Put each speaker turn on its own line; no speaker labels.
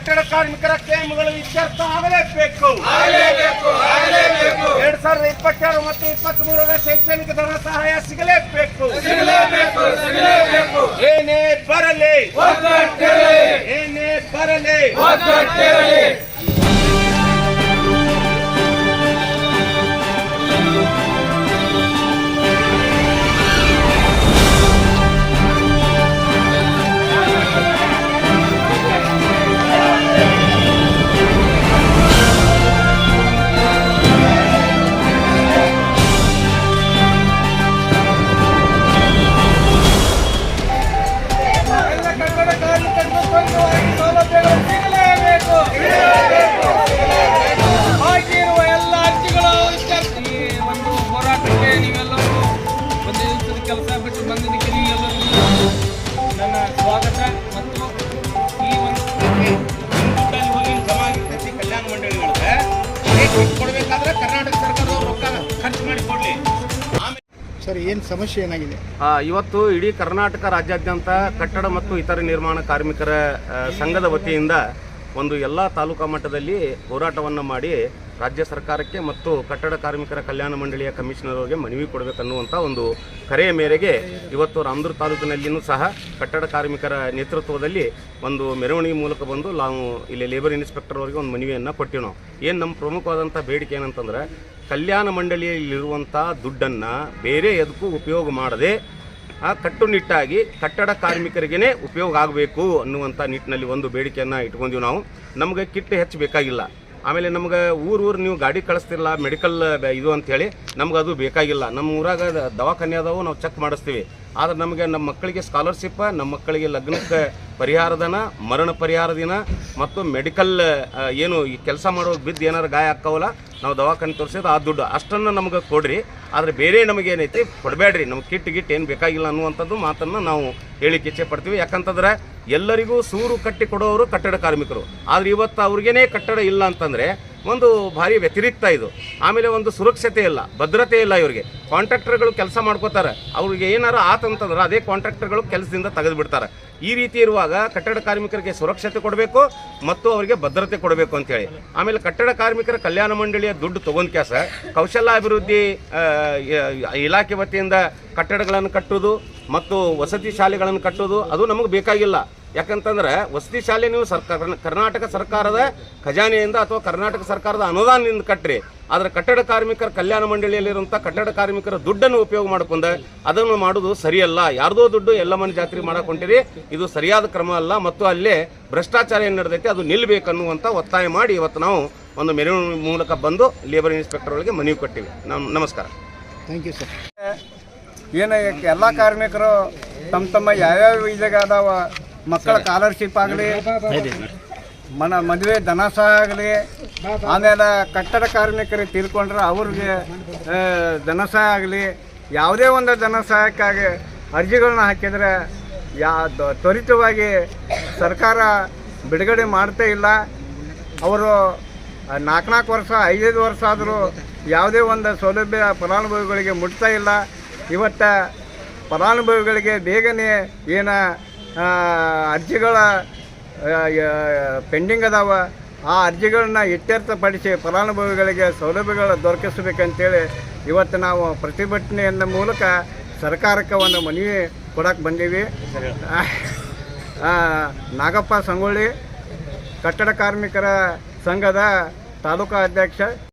ಕಟ್ಟಡ ಕಾರ್ಮಿಕರ ಕ್ಲೇಮ್ಗಳು ಇತ್ಯರ್ಥ ಆಗಲೇಬೇಕು. ಎರಡ್ ಸಾವಿರದ ಇಪ್ಪತ್ತೆರಡು ಮತ್ತು ಇಪ್ಪತ್ತ್ ಮೂರರ ಶೈಕ್ಷಣಿಕ ಧನ ಸಹಾಯ ಸಿಗಲೇಬೇಕು. ಏನೇ ಬರಲಿ. ಏನೇ ಬರಲಿ. ಕೊಡ್ಬೇಕಾದ್ರೆ ಕರ್ನಾಟಕ ಸರ್ಕಾರದವ್ರು ರೊಕ್ಕ ಖರ್ಚು ಮಾಡಿ ಕೊಡ್ಲಿ.
ಸರ್ ಏನು ಸಮಸ್ಯೆ ಏನಾಗಿದೆ?
ಆ, ಇವತ್ತು ಇಡೀ ಕರ್ನಾಟಕ ರಾಜ್ಯಾದ್ಯಂತ ಕಟ್ಟಡ ಮತ್ತು ಇತರ ನಿರ್ಮಾಣ ಕಾರ್ಮಿಕರ ಸಂಘದ ವತಿಯಿಂದ ಒಂದು ಎಲ್ಲ ತಾಲೂಕಾ ಮಟ್ಟದಲ್ಲಿ ಹೋರಾಟವನ್ನು ಮಾಡಿ ರಾಜ್ಯ ಸರ್ಕಾರಕ್ಕೆ ಮತ್ತು ಕಟ್ಟಡ ಕಾರ್ಮಿಕರ ಕಲ್ಯಾಣ ಮಂಡಳಿಯ ಕಮಿಷನರ್ ಅವರಿಗೆ ಮನವಿ ಕೊಡಬೇಕನ್ನುವಂಥ ಒಂದು ಕರೆಯ ಮೇರೆಗೆ ಇವತ್ತು ರಾಮದುರ್ಗ ತಾಲೂಕಿನಲ್ಲಿಯೂ ಸಹ ಕಟ್ಟಡ ಕಾರ್ಮಿಕರ ನೇತೃತ್ವದಲ್ಲಿ ಒಂದು ಮೆರವಣಿಗೆ ಮೂಲಕ ಬಂದು ನಾವು ಇಲ್ಲಿ ಲೇಬರ್ ಇನ್ಸ್ಪೆಕ್ಟರ್ ಅವರಿಗೆ ಒಂದು ಮನವಿಯನ್ನು ಕೊಟ್ಟಿವಿ ಏನು ನಮ್ಮ ಪ್ರಮುಖವಾದಂಥ ಬೇಡಿಕೆ ಏನಂತಂದ್ರೆ ಕಲ್ಯಾಣ ಮಂಡಳಿಯಲ್ಲಿರುವಂಥ ದುಡ್ಡನ್ನು ಬೇರೆ ಎದಕ್ಕೂ ಉಪಯೋಗ ಮಾಡದೆ ಆ ಕಟ್ಟುನಿಟ್ಟಾಗಿ ಕಟ್ಟಡ ಕಾರ್ಮಿಕರಿಗೇ ಉಪಯೋಗ ಆಗಬೇಕು ಅನ್ನುವಂಥ ನಿಟ್ಟಿನಲ್ಲಿ ಒಂದು ಬೇಡಿಕೆಯನ್ನು ಇಟ್ಕೊಂಡಿವಿ ನಾವು. ನಮಗೆ ಕಿಟ್ ಹೆಚ್ಚು ಬೇಕಾಗಿಲ್ಲ. ಆಮೇಲೆ ನಮ್ಗೆ ಊರು ಊರು ನೀವು ಗಾಡಿ ಕಳಿಸ್ತಿರಲ್ಲ ಮೆಡಿಕಲ್ ಇದು ಅಂಥೇಳಿ ನಮ್ಗೆ ಅದು ಬೇಕಾಗಿಲ್ಲ. ನಮ್ಮ ಊರಾಗ ದವಾಖಾನೆ ಅದಾವು, ನಾವು ಚೆಕ್ ಮಾಡಿಸ್ತೀವಿ. ಆದ್ರೆ ನಮಗೆ ನಮ್ಮ ಮಕ್ಕಳಿಗೆ ಸ್ಕಾಲರ್ಶಿಪ್ ನಮ್ಮ ಮಕ್ಕಳಿಗೆ ಲಗ್ನಕ್ಕೆ ಪರಿಹಾರಧನ ಮರಣ ಪರಿಹಾರ ದಿನ ಮತ್ತು ಮೆಡಿಕಲ್ ಏನು ಈ ಕೆಲಸ ಮಾಡೋ ಬಿದ್ದು ಏನಾರು ಗಾಯ ಹಾಕವಲ್ಲ ನಾವು ದವಾಖಾನೆ ತೋರಿಸಿದ್ರೆ ಆ ದುಡ್ಡು ಅಷ್ಟನ್ನು ನಮಗೆ ಕೊಡ್ರಿ. ಆದರೆ ಬೇರೆ ನಮಗೆ ಏನೈತಿ? ಕೊಡಬೇಡ್ರಿ. ನಮ್ಗೆ ಕಿಟ್ ಗಿಟ್ ಏನು ಬೇಕಾಗಿಲ್ಲ ಅನ್ನುವಂಥದ್ದು ಮಾತನ್ನು ನಾವು ಹೇಳಿಕ್ಕೆ ಇಚ್ಛೆ ಪಡ್ತೀವಿ. ಯಾಕಂತಂದ್ರೆ ಎಲ್ಲರಿಗೂ ಸೂರು ಕಟ್ಟಿ ಕೊಡೋರು ಕಟ್ಟಡ ಕಾರ್ಮಿಕರು. ಆದರೆ ಇವತ್ತು ಅವ್ರಿಗೇನೆ ಕಟ್ಟಡ ಇಲ್ಲ ಅಂತಂದರೆ ಒಂದು ಭಾರಿ ವ್ಯತಿರಿಕ್ತ ಇದು. ಆಮೇಲೆ ಒಂದು ಸುರಕ್ಷತೆ ಇಲ್ಲ, ಭದ್ರತೆ ಇಲ್ಲ ಇವರಿಗೆ. ಕಾಂಟ್ರಾಕ್ಟರ್ಗಳು ಕೆಲಸ ಮಾಡ್ಕೋತಾರೆ. ಅವ್ರಿಗೆ ಏನಾರು ಆತಂತಂದ್ರೆ ಅದೇ ಕಾಂಟ್ರಾಕ್ಟರ್ಗಳು ಕೆಲಸದಿಂದ ತೆಗೆದು ಬಿಡ್ತಾರೆ ಈ ರೀತಿ ಇರುವಾಗ ಕಟ್ಟಡ ಕಾರ್ಮಿಕರಿಗೆ ಸುರಕ್ಷತೆ ಕೊಡಬೇಕು ಮತ್ತು ಅವರಿಗೆ ಭದ್ರತೆ ಕೊಡಬೇಕು ಅಂತೇಳಿ ಆಮೇಲೆ ಕಟ್ಟಡ ಕಾರ್ಮಿಕರ ಕಲ್ಯಾಣ ಮಂಡಳಿಯ ದುಡ್ಡು ತಗೊಂಡ್ ಕ್ಯಾಸ. ಕೌಶಲ್ಯಾಭಿವೃದ್ಧಿ ಇಲಾಖೆ ವತಿಯಿಂದ ಕಟ್ಟಡಗಳನ್ನು ಕಟ್ಟೋದು ಮತ್ತು ವಸತಿ ಶಾಲೆಗಳನ್ನು ಕಟ್ಟೋದು ಅದು ನಮಗೆ ಬೇಕಾಗಿಲ್ಲ. ಯಾಕಂತಂದ್ರೆ ವಸತಿ ಶಾಲೆ ನೀವು ಸರ್ಕಾರ ಕರ್ನಾಟಕ ಸರ್ಕಾರದ ಖಜಾನೆಯಿಂದ ಅಥವಾ ಕರ್ನಾಟಕ ಸರ್ಕಾರದ ಅನುದಾನದಿಂದ ಕಟ್ಟ್ರಿ. ಆದರೆ ಕಟ್ಟಡ ಕಾರ್ಮಿಕರ ಕಲ್ಯಾಣ ಮಂಡಳಿಯಲ್ಲಿರುವಂಥ ಕಟ್ಟಡ ಕಾರ್ಮಿಕರ ದುಡ್ಡನ್ನು ಉಪಯೋಗ ಮಾಡ್ಕೊಂಡ. ಅದನ್ನು ಮಾಡೋದು ಸರಿಯಲ್ಲ. ಯಾರ್ದೋ ದುಡ್ಡು ಎಲ್ಲ ಮನೆ ಜಾತ್ರೆ ಮಾಡಿಕೊಂಡಿರಿ ಇದು ಸರಿಯಾದ ಕ್ರಮ ಅಲ್ಲ. ಮತ್ತು ಅಲ್ಲೇ ಭ್ರಷ್ಟಾಚಾರ ಏನು ನಡೆದೈತೆ ಅದು ನಿಲ್ಲಬೇಕನ್ನುವಂಥ ಒತ್ತಾಯ ಮಾಡಿ ಇವತ್ತು ನಾವು ಒಂದು ಮೆರವಣಿಗೆ ಮೂಲಕ ಬಂದು ಲೇಬರ್ ಇನ್ಸ್ಪೆಕ್ಟರ್ ಒಳಗೆ ಮನವಿ ಕೊಟ್ಟಿವಿ. ನಮ್ ನಮಸ್ಕಾರ.
ಥ್ಯಾಂಕ್ ಯು ಸರ್
ಏನು ಎಲ್ಲ ಕಾರ್ಮಿಕರು ತಮ್ಮ ತಮ್ಮ ಯಾವ್ಯಾವ ಇದಾಗ ಅದಾವ? ಮಕ್ಕಳ ಸ್ಕಾಲರ್ಶಿಪ್ ಆಗಲಿ ಮನ ಮದುವೆ ಧನ ಸಹಾಯ ಆಗಲಿ ಆಮೇಲೆ ಕಟ್ಟಡ ಕಾರ್ಮಿಕರಿಗೆ ತೀರ್ಕೊಂಡ್ರೆ ಅವ್ರಿಗೆ ಆ, ಧನ ಸಹಾಯ ಆಗಲಿ ಯಾವುದೇ ಒಂದು ಧನ ಸಹಾಯಕ್ಕಾಗಿ ಅರ್ಜಿಗಳನ್ನ ಹಾಕಿದರೆ ಯಾ ತ್ವರಿತವಾಗಿ ಸರ್ಕಾರ ಬಿಡುಗಡೆ ಮಾಡ್ತಾ ಇಲ್ಲ. ಅವರು ನಾಲ್ಕು ನಾಲ್ಕು ವರ್ಷ ಐದೈದು ವರ್ಷ ಆದರೂ ಯಾವುದೇ ಒಂದು ಸೌಲಭ್ಯ ಫಲಾನುಭವಿಗಳಿಗೆ ಮುಟ್ತಾ ಇಲ್ಲ. ಇವತ್ತು ಫಲಾನುಭವಿಗಳಿಗೆ ಬೇಗನೆ ಏನು ಅರ್ಜಿಗಳ ಪೆಂಡಿಂಗ್ ಅದಾವ. ಆ ಅರ್ಜಿಗಳನ್ನ ಇತ್ಯರ್ಥಪಡಿಸಿ ಫಲಾನುಭವಿಗಳಿಗೆ ಸೌಲಭ್ಯಗಳು ದೊರಕಿಸಬೇಕಂತೇಳಿ ಇವತ್ತು ನಾವು ಪ್ರತಿಭಟನೆಯ ಮೂಲಕ ಸರ್ಕಾರಕ್ಕೆ ಒಂದು ಮನವಿ ಕೊಡಕ್ಕೆ ಬಂದೀವಿ. ನಾಗಪ್ಪ ಸಂಗೊಳ್ಳಿ, ಕಟ್ಟಡ ಕಾರ್ಮಿಕರ ಸಂಘದ ತಾಲೂಕಾ ಅಧ್ಯಕ್ಷ